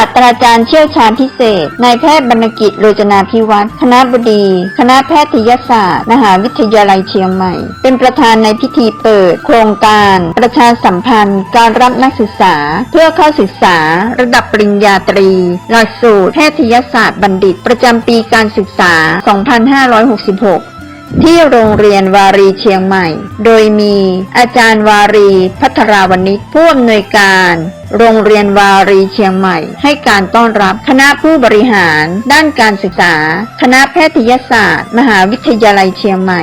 าสตราจารย์เชี่ยวชาญพิเศษนายแพทย์บรรณกิจโรจนาพิวัตรคณะบดี คณะแพทยศาสตร์ มหาวิทยาลัยเชียงใหม่ เป็นประธานในพิธีเปิด โครงการ ประชาสัมพันธ์ การรับนักศึกษา เพื่อเข้าศึกษา ระดับปริญญาตรี หลักสูตรแพทยศาสตร์บัณฑิต ประจำปีการศึกษา 2566ที่โรงเรียนวารีเชียงใหม่ โดยมีอาจารย์วารีพัทราวณิชผู้อำนวยการโรงเรียนวารีเชียงใหม่ ให้การต้อนรับคณะผู้บริหาร ด้านการศึกษา คณะแพทยศาสตร์ มหาวิทยาลัยเชียงใหม่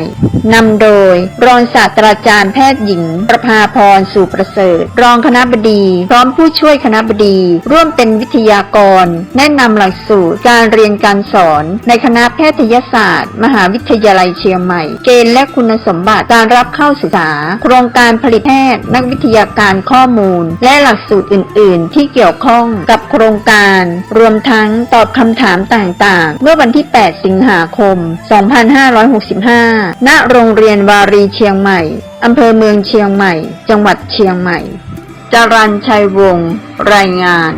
นำโดย รองศาสตราจารย์แพทย์หญิง ประภาพรสู่ประเสริฐ รองคณะบดี พร้อมผู้ช่วยคณะบดี ร่วมเป็นวิทยากร แนะนำหลักสูตรการเรียนการสอน ในคณะแพทยศาสตร์ มหาวิทยาลัยเชียงใหม่ เกณฑ์และคุณสมบัติการรับเข้าศึกษา โครงการผลิตแพทย์ นักวิทยาการข้อมูล และหลักสูตรอื่น ๆ ที่เกี่ยวข้องกับโครงการ รวมทั้งตอบคำถามต่าง ๆ เมื่อวันที่ 8 สิงหาคม 2565 ณ โรงเรียนวารีเชียงใหม่ อำเภอเมืองเชียงใหม่ จังหวัดเชียงใหม่ จรัญชัยวงศ์ รายงาน